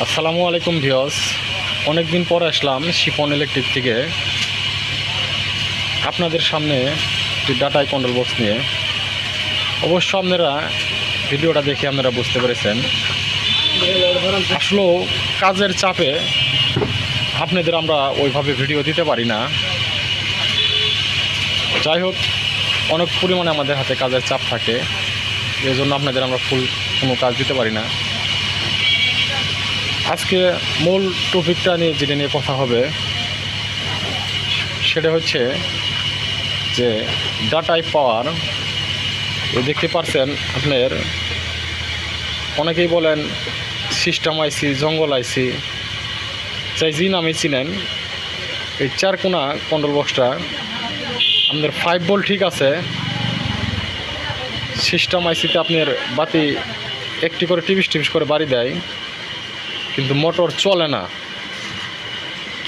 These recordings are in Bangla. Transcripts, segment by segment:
আসসালামু আলাইকুম ভিওস অনেক দিন পর আসলাম শিপন ইলেকট্রিক থেকে। আপনাদের সামনে একটি ডাটাই কন্ট্রোল বক্স নিয়ে। অবশ্য আপনারা ভিডিওটা দেখে আপনারা বুঝতে পেরেছেন। আসলেও কাজের চাপে আপনাদের আমরা ওইভাবে ভিডিও দিতে পারি না। যাই হোক, অনেক পরিমাণে আমাদের হাতে কাজের চাপ থাকে। এই জন্য আপনাদের আমরা ফুল কোনো কাজ দিতে পারি না। আজকে মূল টপিকটা নিয়ে যেটা নিয়ে কথা হবে, সেটা হচ্ছে যে ডাটাই পাওয়ার দেখতে পারছেন আপনার, অনেকেই বলেন সিস্টেম আইসি জঙ্গল আইসি চাই জি নামে চিনেন, এই চারকোনা কন্ট্রোল বক্সটা আপনাদের ফাইভ বল ঠিক আছে সিস্টেম আইসিতে আপনার বাতি একটি করে টিভিস টিভিস করে বাড়ি দেয় কিন্তু মোটর চলে না।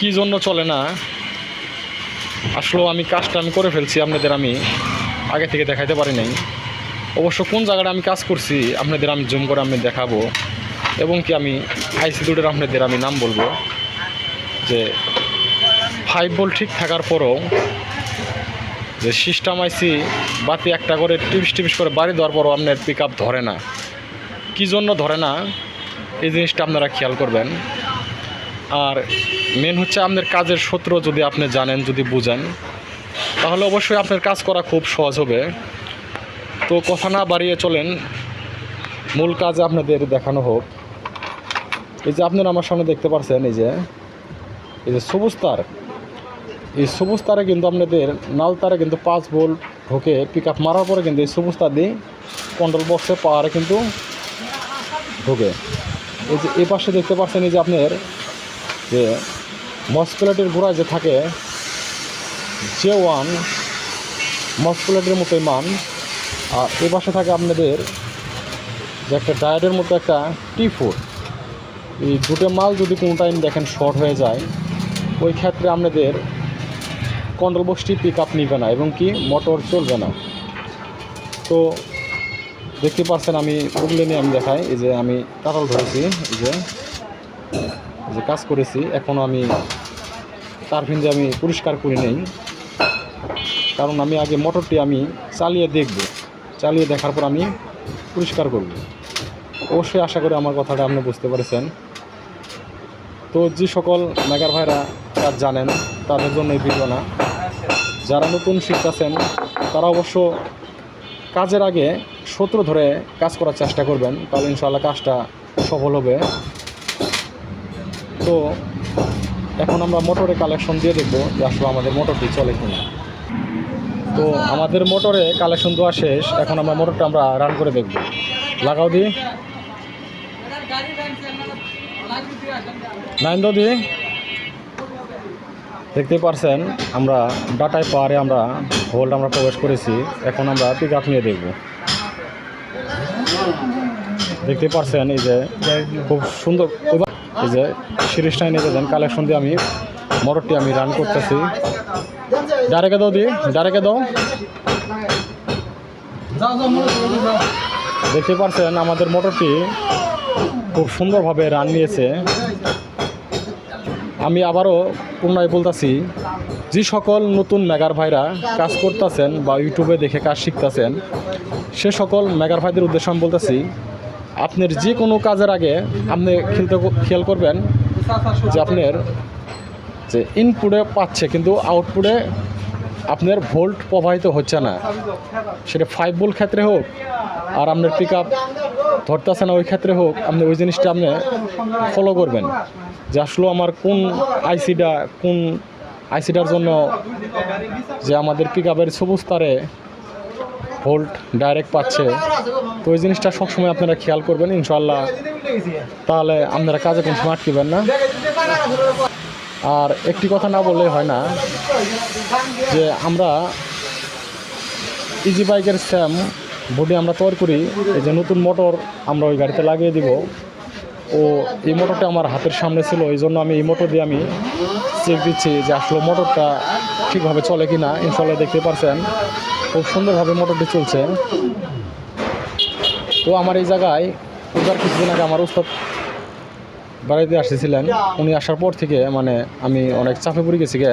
কি জন্য চলে না? আসলেও আমি কাজটা আমি করে ফেলছি আপনাদের আমি। আগে থেকে দেখাইতে পারি নাই। অবশ্য কোন জায়গাটা আমি কাজ করছি, আপনাদের আমি জুম করে আমি দেখাবো। এবং কি আমি আইসি দুটোর আপনাদের আমি নাম বলব। যে ফাইভ বল ঠিক থাকার পরও যে সিস্টেম আইসি বাতি একটা করে টিভিস টিভিস করে বাড়ি দেওয়ার পরও আপনার পিক ধরে না। কী জন্য ধরে না? এই জিনিসটা আপনারা খেয়াল করবেন। আর মেন হচ্ছে আপনার কাজের সূত্র যদি আপনি জানেন, যদি বুঝেন, তাহলে অবশ্যই আপনার কাজ করা খুব সহজ হবে। তো কথা না বাড়িয়ে চলেন, মূল কাজে আপনাদের দেখানো হোক। এই যে আপনারা আমার সামনে দেখতে পাচ্ছেন এই যে এই যে সবুজ তার। এই সবুজ তারে কিন্তু আপনাদের নাল তারে কিন্তু পাঁচ ভোল্ট ঢোকে পিক আপ মারার পরে কিন্তু এই সবুজ তার দিয়ে কন্ট্রোল বক্সে পাওয়ারে কিন্তু ঢোকে। এই যে, এই পাশে দেখতে পাচ্ছেন এই যে আপনার যে মসকুলেটের গোড়ায় যে থাকে জে ওয়ান মসকুলেটের মতোই মান। আর এই পাশে থাকে আপনাদের যে একটা ডায়েটের মতো একটা টি ফোর এই দুটো মাল যদি কোনো টাইম দেখেন শর্ট হয়ে যায়, ওই ক্ষেত্রে আপনাদের কন্ট্রোল বক্সটি পিক আপ নিবে না এবং কি মোটর চলবে না। তো দেখতে পাচ্ছেন আমি ওগুলো নিয়ে আমি দেখাই, এই যে আমি কাটাল ধরেছি, এই যে যে কাজ করেছি এখনও আমি তার ফিনজে আমি পরিষ্কার করি নেই। কারণ আমি আগে মোটরটি আমি চালিয়ে দেখব, চালিয়ে দেখার পর আমি পরিষ্কার করব। অবশ্যই আশা করি আমার কথাটা আপনি বুঝতে পেরেছেন। তো যে সকল মেগার ভাইরা কাজ জানেন, তাদের জন্য এই ভিডিও না। যারা নতুন শিখতেছেন, তারা অবশ্য কাজের আগে সূত্র ধরে কাজ করার চেষ্টা করবেন, তাহলে ইনশাল্লাহ কাজটা সফল হবে। তো এখন আমরা মোটরে কালেকশন দিয়ে দেখব যে আসলে আমাদের মোটরটি চলে কিনা। তো আমাদের মোটরে কালেকশন দেওয়া শেষ, এখন আমরা মোটরটা আমরা রান করে দেখব। লাগাও দি। নাইন দো। দেখতে পারছেন, আমরা ডাটায় পাওয়ারে আমরা হোল্ড আমরা প্রবেশ করেছি, এখন আমরা পিক আপ নিয়ে দেখব। দেখতে পারছেন এই যে খুব সুন্দর এই যে সিরিজটাই নিয়ে দেন কালেকশন দিয়ে আমি মোটরটি আমি রান করতেছি। ডাইরেক্টে দাও দি ডাইরেক্টে দাও। দেখতে পারছেন আমাদের মোটরটি খুব সুন্দরভাবে রান নিয়েছে। আমি আবারও পুনরায় বলতেছি, যে সকল নতুন মেগার ভাইরা কাজ করতেছেন বা ইউটিউবে দেখে কাজ শিখতেছেন, সে সকল মেগার ভাইদের উদ্দেশ্য আমি বলতেছি, আপনার যে কোনো কাজের আগে আপনি খেলতে খেয়াল করবেন যে আপনার যে ইনপুটে পাচ্ছে, কিন্তু আউটপুটে আপনার ভোল্ট প্রবাহিত হচ্ছে না। সেটা ফাইভ ভোল্ট ক্ষেত্রে হোক, আর আপনার পিক আপ ধরতেছে না ওই ক্ষেত্রে হোক, আপনি ওই জিনিসটা আপনি ফলো করবেন। যে আসলে আমার কোন আইসিটা কোন আইসিটার জন্য যে আমাদের পিক আপের সবুজ তারে ভোল্ট ডাইরেক্ট পাচ্ছে। তো ওই জিনিসটা সবসময় আপনারা খেয়াল করবেন ইনশাল্লাহ তাহলে আপনারা কাজে কোনো সময় আটকিবেন না। আর একটি কথা না বললে হয় না, যে আমরা ইজি বাইকের স্যাম বডি আমরা তৈরি করি, এই যে নতুন মোটর আমরা ওই গাড়িতে লাগিয়ে দিব। ও, এই মোটরটা আমার হাতের সামনে ছিল, এই জন্য আমি এই মোটর দিয়ে আমি চেক দিচ্ছি যে আসলে মোটরটা ঠিকভাবে চলে কি না ইনশাল্লাহ দেখতে পারছেন, খুব সুন্দরভাবে মোটরটি চলছে। তো আমার এই জায়গায় পূজার কিছুদিন আগে আমার উস্তাদ বাড়িতে আসতেছিলেন। উনি আসার পর থেকে মানে আমি অনেক চাপে পড়ে গেছি গে।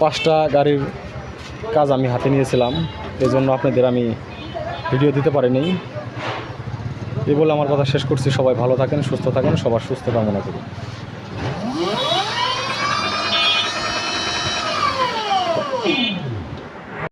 পাঁচটা গাড়ির কাজ আমি হাতে নিয়েছিলাম। এই জন্য আপনাদের আমি ভিডিও দিতে পারিনি। এই বলে আমার কথা শেষ করছি। সবাই ভালো থাকেন, সুস্থ থাকেন, সবার সুস্থ কামনা করি